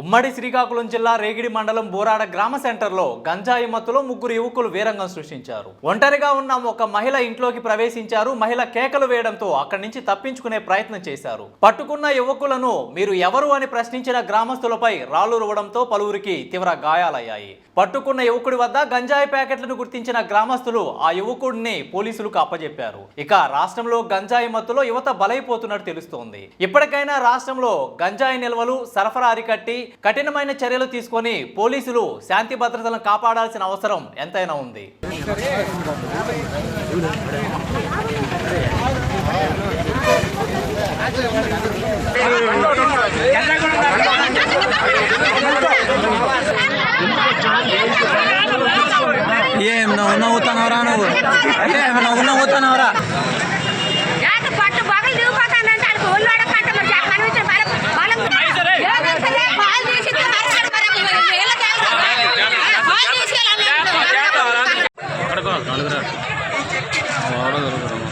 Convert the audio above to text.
ఉమ్మడి శ్రీకాకుళం జిల్లా రేగిడి మండలం బోరాడ గ్రామ సెంటర్లో గంజాయి మత్తులో ముగ్గురు యువకులు వీరంగం సృష్టించారు. ఒంటరిగా ఉన్న ఒక మహిళ ఇంట్లోకి ప్రవేశించారు. మహిళ కేకలు వేయడంతో అక్కడి నుంచి తప్పించుకునే ప్రయత్నం చేశారు. పట్టుకున్న యువకులను మీరు ఎవరు అని ప్రశ్నించిన గ్రామస్తులపై రాళ్ళు రువడంతో పలువురికి తీవ్ర గాయాలయ్యాయి. పట్టుకున్న యువకుడి వద్ద గంజాయి ప్యాకెట్లను గుర్తించిన గ్రామస్తులు ఆ యువకుడిని పోలీసులకు అప్పజెప్పారు. ఇక రాష్ట్రంలో గంజాయి మత్తులో యువత బలైపోతున్నట్టు తెలుస్తోంది. ఇప్పటికైనా రాష్ట్రంలో గంజాయి నిల్వలు సరఫరా అరికట్టి కఠినమైన చర్యలు తీసుకొని పోలీసులు శాంతి భద్రతలను కాపాడాల్సిన అవసరం ఎంతైనా ఉంది. ఏం నవ్వు నవ్వుతానవరా నువ్వు? ఏం నవ్వు నవ్వుతానవరా இருக்கும் நாலு பேர்